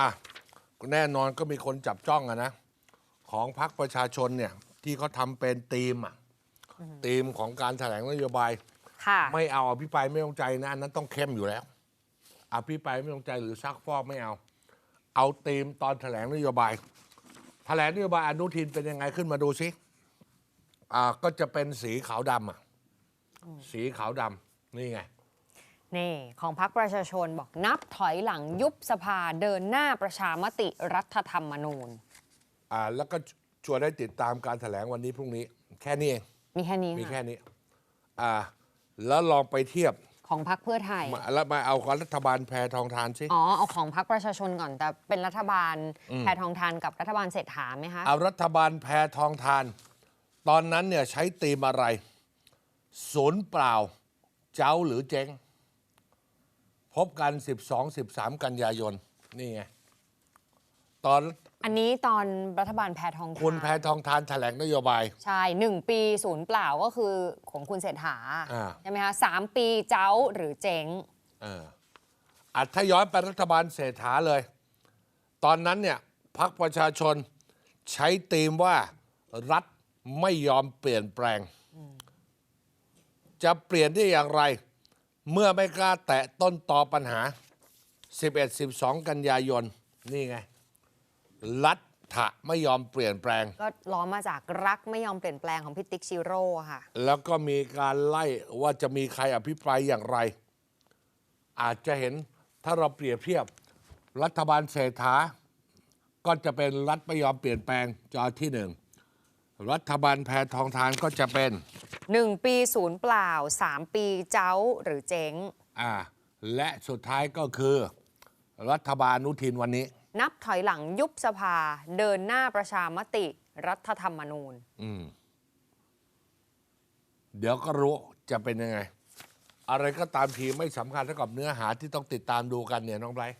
อะแน่นอนก็มีคนจับจ้องอะนะ ของพรรคประชาชนเนี่ยที่เขาทำเป็นธีมอะธีมของการแถลงนโยบาย ค่ะ ไม่เอาอภิปรายไม่ต้องใจนะอันนั้นต้องเข้มอยู่แล้ว อภิปรายไม่ต้องใจหรือซักฟอกไม่เอา เอาธีมตอนแถลงนโยบาย แถลงนโยบายอนุทินเป็นยังไงขึ้นมาดูสิอ่าก็จะเป็นสีขาวดำอะสีขาวดำนี่ไง นี่ของพรรคประชาชนบอกนับถอยหลังยุบสภาเดินหน้าประชามติรัฐธรรมนูญอ่าแล้วก็ชวนได้ติดตามการแถลงวันนี้พรุ่งนี้ แค่นี้เองมีแค่นี้มีค่ะแค่นี้อ่าแล้วลองไปเทียบของพรรคเพื่อไทยมาแล้วมาเอาของรัฐบาลแพทองทานสิอ๋อเอาของพรรคประชาชนก่อนแต่เป็นรัฐบาลแพทองทานกับรัฐบาลเศรษฐาไหมคะเอารัฐบาลแพทองทาน ตอนนั้นเนี่ยใช้ตีมอะไรศูนย์เปล่า เจ้าหรือเจ๊ง พบกัน 12 13 กันยายน นี่ไง ตอนอันนี้ตอนรัฐบาลแพทองทานคุณแพทองทานแถลงนโยบาย ใช่หนึ่งปีศูนย์เปล่าก็คือของคุณเศรษฐาอ่า ใช่ไหมคะสามปีเจ้าหรือเจ๊ง เอออัดถ้าย้อนไปรัฐบาลเศรษฐาเลย ตอนนั้นเนี่ยพรรคประชาชนใช้ธีมว่ารัฐไม่ยอมเปลี่ยนแปลง จะเปลี่ยนได้อย่างไร เมื่อไม่กล้าแตะต้นตอปัญหา 11 12 กันยายน นี่ไง รัฐะไม่ยอมเปลี่ยนแปลง ก็ล้อมาจากรักไม่ยอมเปลี่ยนแปลงของพิติกชิโร่ค่ะ แล้วก็มีการไล่ว่าจะมีใครอภิปรายอย่างไร อาจจะเห็นถ้าเราเปรียบเทียบ รัฐบาลเศรษฐา ก็จะเป็นรัฐไม่ยอมเปลี่ยนแปลงจอที่หนึ่ง รัฐบาลแพทองทานก็จะเป็น 1 ปีศูนย์เปล่า 3 ปีเจ้าหรือเจ๊ง อ่า และสุดท้ายก็คือ รัฐบาลอนุทินวันนี้ นับถอยหลังยุบสภา เดินหน้าประชามติรัฐธรรมนูญ อืม เดี๋ยวก็รู้จะเป็นยังไง อะไรก็ตามทีไม่สำคัญเท่ากับเนื้อหาที่ต้องติดตามดูกันเนี่ยน้องไบรท์